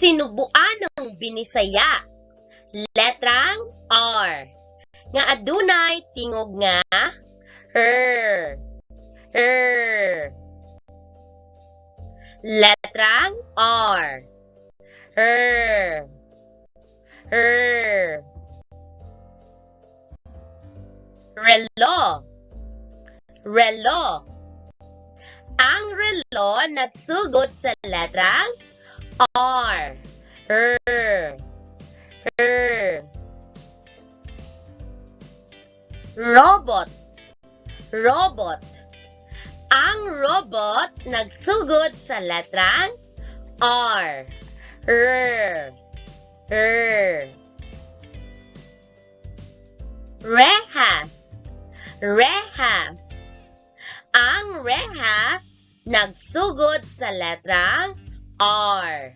sinubuan ng binisaya. Letrang R. Nga adunay tingog nga R. R. Letrang R. R. R. Relo. Relo. Ang relo nagsugod sa letrang R. R. R. Robot. Robot. Ang robot nagsugod sa letrang R. R. R. Rehas. Rehas. Ang rehas nagsugod sa letrang R.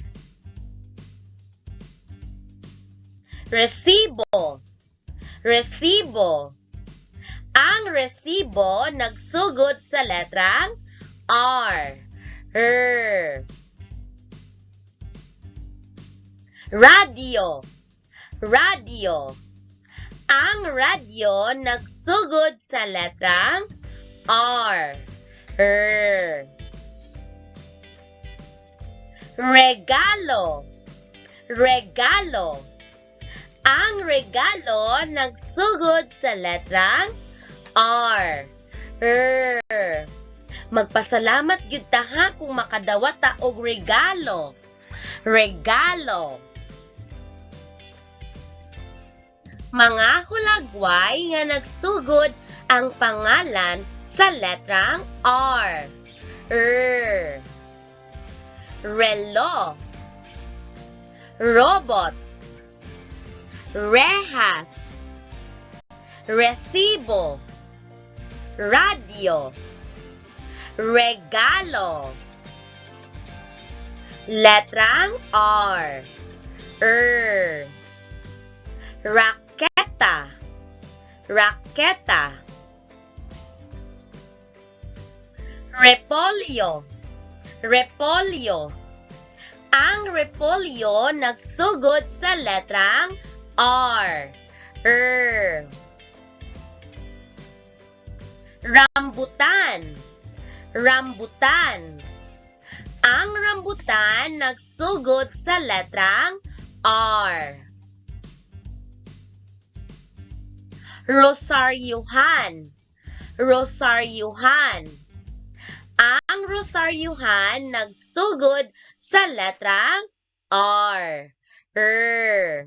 Resibo. Resibo. Ang resibo nagsugod sa letrang R. R. Radio. Radio. Ang radyo nagsugod sa letrang R. R. Regalo. Regalo. Ang regalo nagsugod sa letrang R. R. Magpasalamat gyud ta ha kung makadawat ta og regalo. Regalo. Mga hulagway nga nagsugod ang pangalan sa letrang R. R. Relo. Robot. Rehas. Resibo. Radio. Regalo. Letrang R. R. Raketa. Raketa. Repolyo. Repolyo. Ang repolyo nagsugod sa letrang R. R. Rambutan. Rambutan. Ang rambutan nagsugod sa letrang R. Rosaryuhan. Rosaryuhan. Ang rosaryuhan nagsugod sa letrang R. R.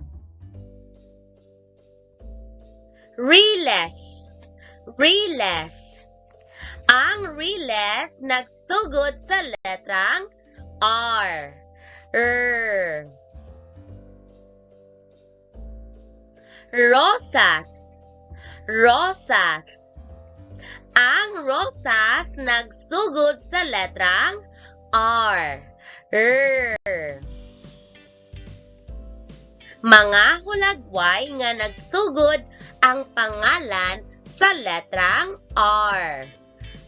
Riles. Riles. Ang riles nagsugod sa letrang R. R. Rosas. Rosas. Ang rosas nagsugod sa letrang R. R. Mga hulagway nga nagsugod ang pangalan sa letrang R.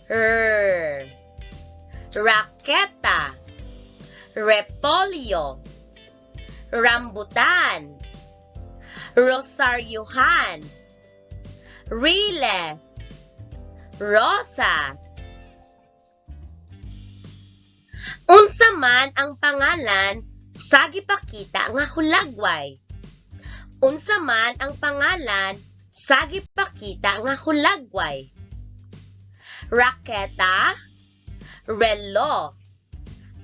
R. Raketa. Repolyo. Rambutan. Rosaryuhan. Riles. Rosas. Unsa man ang pangalan sa gipakita nga hulagway. Unsa man ang pangalan sa gipakita nga hulagway. Raketa, relo.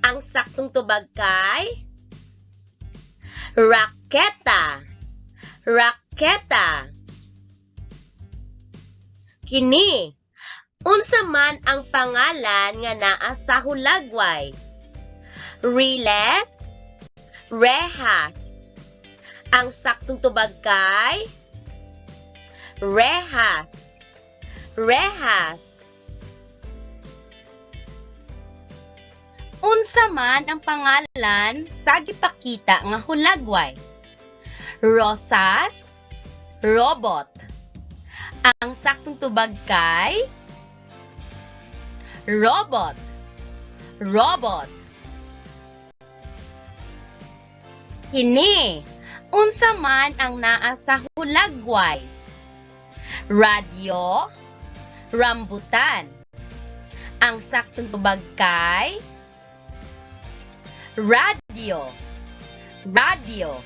Ang saktong tubag kay Raketa. Raketa. Kini. Unsa man ang pangalan nga naa sa hulagway? Riles, Rehas. Ang saktong tubag kay Rehas. Rehas. Unsa man ang pangalan sa gipakita nga hulagway? Rosas, Robot. Ang saktong tubag kay Robot. Robot. Kini, unsa man ang naa sa hulagway? Radyo, rambutan. Ang saktong tubag kay radio. Radio.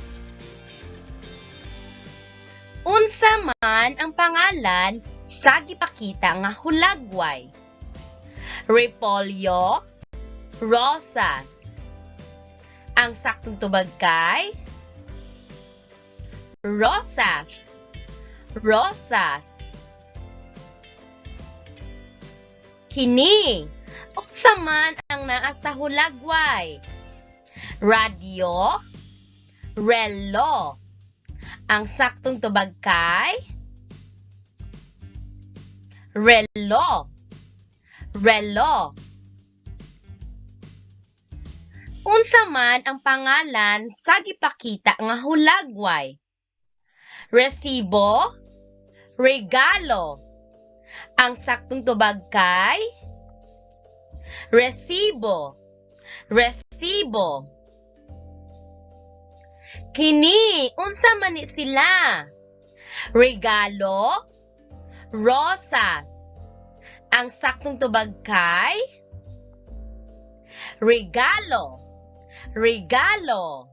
Unsa man ang pangalan sa gipakita nga hulagway? Repolyo, rosas. Ang saktong tubag kay rosas. Rosas. Kini, unsa man ang naa sa hulagway? Radio, relo. Ang saktong tubag kay relo. Relo. Unsa man ang pangalan sa gipakita nga hulagway? Resibo, regalo. Ang saktong tubag kay resibo. Resibo. Kini, unsa man ni sila? Regalo, rosas. Ang saktong tubag kay regalo. Regalo.